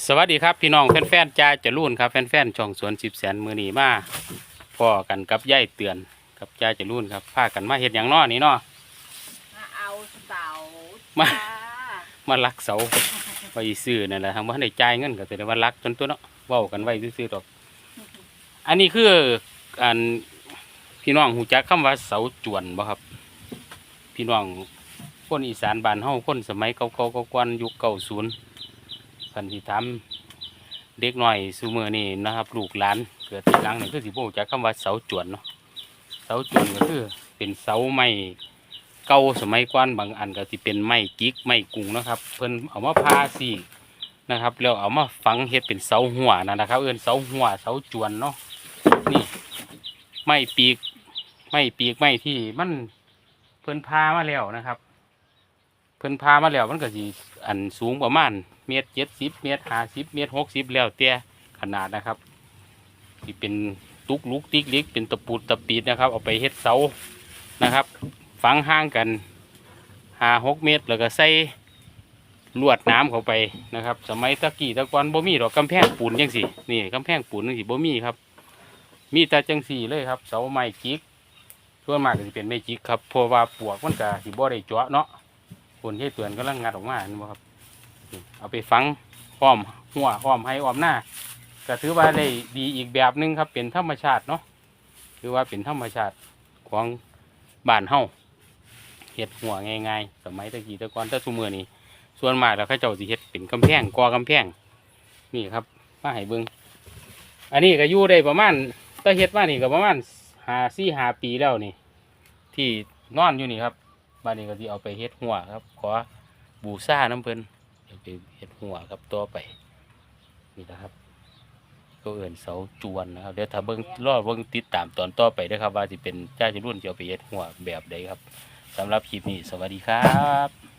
สวัสดีครับพี่น้องแฟนๆจ้าจะรุ่นครับแฟนๆช่องสวนสิบแสนมือนีมาพ่อกันกับย่ายเตือนกับจ้าจะรุ่นครับพากันมาเห็ดอย่างน้อนี่เนาะมาเอาเสามาจ้มาลักเสาไปซื้อนั่นแหละทางบ้านได้จ่ายเงินก็แสดงว่ารักจนตัวเนาะเว้ากันไว้ซื้อๆดอก อันนี้คืออันพี่น้องหูจักคำว่าเสาจวนบ่ครับ พี่น้องคนอีสานบ้านเฮาคนสมัยเก่าๆก่อนยุคเก่าศูนย์ พันธิถามเด็กน้อยซูเมือนี่นะครับลูกหลานเกิดทีหลังนี่คือสิบ่รู้จักคำว่าเสาจวนเนาะเสาจวนก็คือเป็นเสาไม้เก่าสมัยก่อนบางอันก็สิเป็นไม้จิกไม้กุงนะครับ เพิ่นเอามาพาสีนะครับแล้วเอามาฝังเฮ็ดเป็นเสาหัวนั่นนะครับ เอิ้นเสาหัวเสาจวนเนาะนี่ไม้ปีกไม้ปีกไม้ที่มันเพิ่นพามาแล้วนะครับ พิ่นพามาแล้วมันก็สิอันสูงประมาณเมตรเจ็ดสิบเมตรห้าสิบเมตรหกสิบแล้วแต่ขนาดนะครับที่เป็นตุกลุกติ๊กลิกเป็นตะปูตะปีดนะครับ เอาไปเฮ็ดเสานะครับ ฝังห่างกันห้าหกเมตรแล้วก็ใส่ลวดน้ำเข้าไปนะครับ สมัยตะกี้ตะกอนบ่มีดอกกำแพงปูนจังสินี่กำแพงปูนจังสิบ่มีครับ มีแต่จังสี่เลยครับ เสาไม้จิกส่วนมากก็สิเป็นไม้จิกครับเพราะว่าปวกมันก็สิบ่ได้เจาะเนาะ คนที่เตือนกำลังงัดออกมาเห็นบ่ครับ เอาไปฝังอ้อมหัวอ้อมให้อ้อมหน้าก็ถือว่าได้ดีอีกแบบหนึงครับ เป็นธรรมชาติเนาะถือว่าเป็นธรรมชาติของบ้านเฮาเฮ็ดหัวง่ายๆสมัยตะกี้ตะกอนตะซุมือนี่ส่วนมากแล้วเขาเจ้าสิเฮ็ดเป็นกำแพงก่อกำแพง นี่ครับมาให้เบิ่งอันนี้ก็อยู่ได้ประมาณตะเฮ็ดมานี่ก็ประมาณหาสี่หาปีแล้วนี่ ที่นอนอยู่นี่ครับ บ้านนี้ก็ที่เอาไปเฮ็ดหัวครับ ขอบูซ่าน้ำเพลินเอาไปเฮ็ดหัวครับตัวไปนี่นะครับก็เอื่นเสาจวนนะครับเดี๋ยวถ้าเบิ้งรอดเบิ้งติดตามตอนต่อไปได้ครับ ว่าจะเป็นเจ้าจะรุ่นจะเอาไปเฮ็ดหัวแบบใดครับสำหรับคลิปนี้สวัสดีครับ